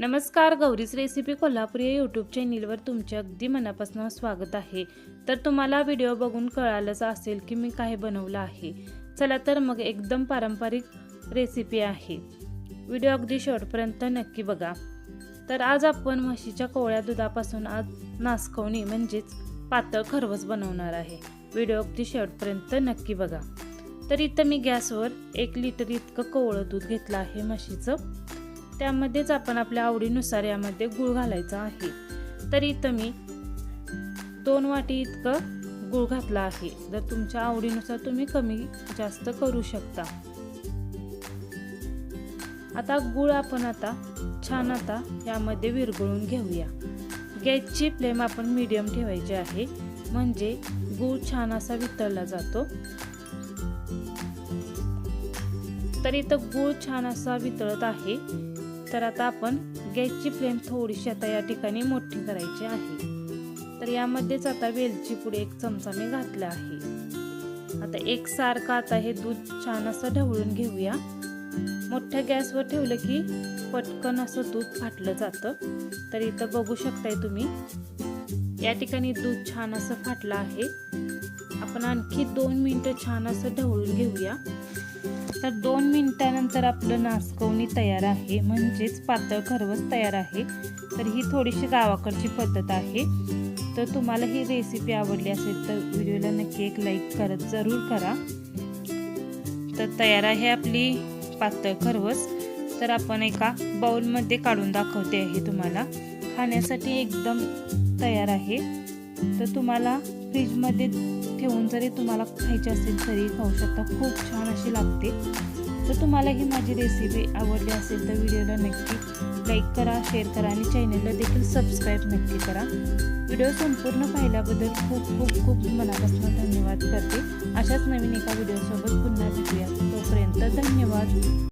नमस्कार गौरीच रेसिपी कोल्हापूर या यूट्यूब चॅनलवर तुमचे अगदी मनापासून स्वागत आहे. तर तुम्हाला व्हिडिओ बघून कळालंच असेल की मी काय बनवलं आहे. चला तर मग एकदम पारंपरिक रेसिपी आहे. व्हिडिओ अगदी शेवटपर्यंत नक्की बघा. तर आज आपण म्हशीच्या कोवळ्या दुधापासून आज नासकवणी म्हणजेच पातळ खरवस बनवणार आहे. व्हिडिओ अगदी शेवटपर्यंत नक्की बघा. तर इथं मी गॅसवर एक लिटर इतकं कोवळं दूध घेतलं आहे म्हशीचं. त्यामध्येच आपण आपल्या आवडीनुसार यामध्ये गूळ घालायचा आहे. तर इथं मी दोन वाटी इतकं गूळ घातला आहे. जर तुमच्या आवडीनुसार तुम्ही कमी जास्त करू शकता. आता गूळ आपण आता छान आता यामध्ये विरघळून घेऊया. गॅसची फ्लेम आपण मीडियम ठेवायची आहे. म्हणजे गूळ छान असा वितळला जातो. तर इथं गूळ छान असा वितळत आहे. तर आता आपण गॅसची फ्लेम थोडीशी आता या ठिकाणी मोठी करायची आहे. तर यामध्येच आता वेलची पुढे एक चमचा मी घातला आहे. आता एक सारखं आता हे दूध छान असं ढवळून घेऊया. मोठ्या गॅसवर ठेवलं की पटकन असं दूध फाटलं जातं. तर इथं बघू शकताय तुम्ही या ठिकाणी दूध छान असं फाटलं आहे. आपण आणखी दोन मिनटं छान असं ढवळून घेऊया. तर दोन मिनिटानंतर आपलं नासकवणी तयार आहे. म्हणजेच पातळ खरवस तयार आहे. तर ही थोडीशी गावाकडची पद्धत आहे. तर तुम्हाला ही रेसिपी आवडली असेल तर व्हिडिओला नक्की एक लाईक करत जरूर करा. तर तयार आहे आपली पातळ खरवस. तर आपण एका बाउलमध्ये काढून दाखवते आहे तुम्हाला. खाण्यासाठी एकदम तयार आहे. तर तुम्हाला फ्रीजमध्ये ठेवून जरी तुम्हाला खायची असेल तरी खाऊ शकता. खूप छान अशी लागते. तर तुम्हाला ही माझी रेसिपी आवडली असेल तर व्हिडिओला नक्की लाईक करा शेअर करा आणि चॅनलला देखील सबस्क्राईब नक्की करा. व्हिडिओ संपूर्ण पाहिल्याबद्दल खूप खूप खूप मनापासून धन्यवाद करते. अशाच नवीन एका व्हिडिओसोबत पुन्हा भेटूया. तोपर्यंत धन्यवाद.